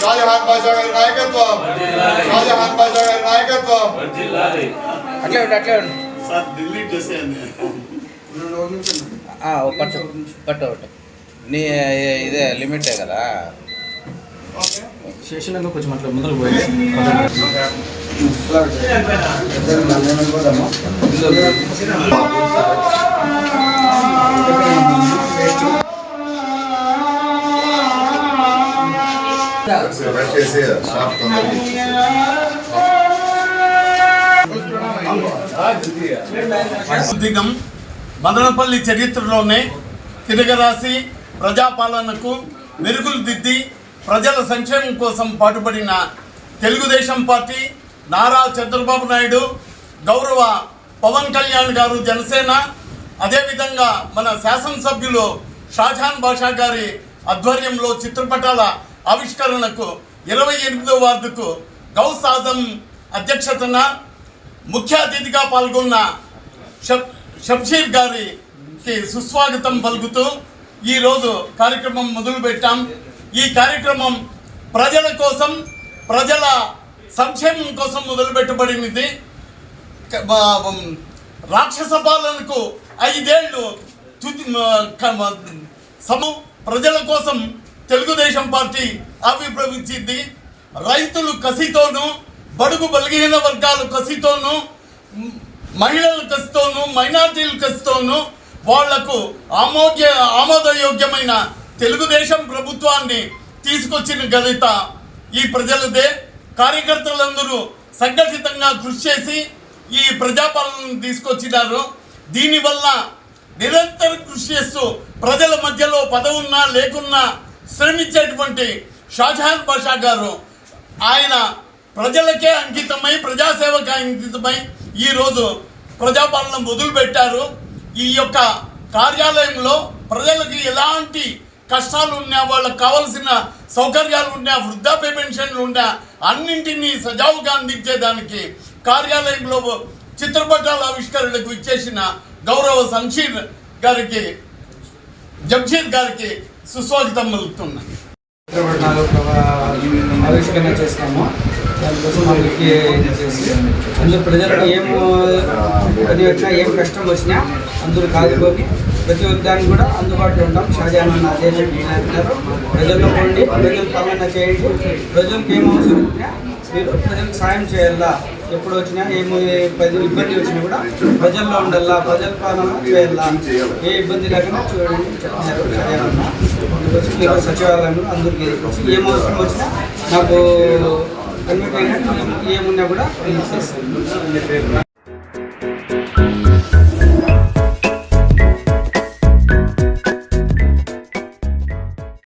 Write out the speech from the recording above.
షాజహాన్ బాషా గారి నాయకత్వం షాజహాన్ బాషా గారి నాయకత్వం అట్లే ఉండు అట్లే ఉండు సార్ డిలీట్ చేసేయండి పట్టు పట్టు పట్టు నీ ఇదే లిమిటే కదా. శేషనంగా కొంచెం అట్లా ముందరకు పోయి రష్ చేసి తొందరగా మదనపల్లి చరిత్రలోనే తిరగరాసి ప్రజాపాలనకు మెరుగులు దిద్ది ప్రజల సంక్షేమం కోసం పాటుపడిన తెలుగుదేశం పార్టీ నారా చంద్రబాబు నాయుడు గౌరవ పవన్ కళ్యాణ్ గారు జనసేన అదేవిధంగా మన శాసనసభ్యులు షాజహాన్ బాషా గారి ఆధ్వర్యంలో చిత్రపటాల ఆవిష్కరణకు ఇరవై ఎనిమిదో వార్డుకు గౌస్ ఆజం అధ్యక్షతన ముఖ్య అతిథిగా పాల్గొన్న షబ్ షబ్షీర్ గారికి సుస్వాగతం పలుకుతూ ఈరోజు కార్యక్రమం మొదలుపెట్టాం ఈ కార్యక్రమం ప్రజల కోసం ప్రజల సంక్షేమం కోసం మొదలుపెట్టబడినది రాక్షస పాలనకు ఐదేళ్ళు సమ సము ప్రజల కోసం తెలుగుదేశం పార్టీ ఆవిర్భవించింది. రైతులు కసితోనూ బడుగు బలహీన వర్గాలు కసితోనూ మహిళల కసితోనూ మైనార్టీల కసితోనూ వాళ్ళకు ఆమోద్య ఆమోదయోగ్యమైన తెలుగుదేశం ప్రభుత్వాన్ని తీసుకొచ్చిన ఘనత ఈ ప్రజలదే. కార్యకర్తలందరూ సంఘటితంగా కృషి చేసి ఈ ప్రజాపాలనను తీసుకొచ్చినారు. దీనివల్ల నిరంతరం కృషి చేస్తూ ప్రజల మధ్యలో పదవున్నా లేకున్నా శ్రమించేటువంటి షాజహాన్ బాషా గారు ఆయన ప్రజలకే అంకితమై ప్రజాసేవకు అంకితమై ఈరోజు ప్రజాపాలన మొదలుపెట్టారు. ఈ యొక్క కార్యాలయంలో ప్రజలకి ఎలాంటి కష్టాలు ఉన్నా వాళ్ళకి కావలసిన సౌకర్యాలు ఉన్నా వృద్ధాప్య పెన్షన్లు ఉన్నా అన్నింటినీ సజావుగా అందించేదానికి కార్యాలయంలో చిత్రపటాల ఆవిష్కరణకు ఇచ్చేసిన గౌరవ సంక్షీర్ గారికి జంషీర్ గారికి సుస్వాగతం పలుకుతున్నాను ఆవిష్కరణ చేస్తాము దానికోసం వాళ్ళకి అందులో ప్రజలకు ఏం అది వచ్చినా ఏం కష్టం వచ్చినా అందరూ కాదుకొని ప్రతి ఒక్కదానికి కూడా అందుబాటులో ఉంటాం షాజహాన్ అన్న అదే అంటున్నారు ప్రజల్లో పండి ప్రజలు పాలన చేయండి ప్రజలకు ఏం అవసరం మీరు ప్రజలకు సాయం చేయాలా ఎప్పుడు వచ్చినా ఏ పది ఇబ్బంది వచ్చినా కూడా ప్రజల్లో ఉండాలా? ప్రజల పాలన చేయాలా? ఏ ఇబ్బంది లేకుండా చూడండి. చెప్తున్నారు ఈరోజు సచివాలయంలో అందరికీ ఏం అవసరం వచ్చినా నాకు కన్వీట్ ఏమున్నా కూడా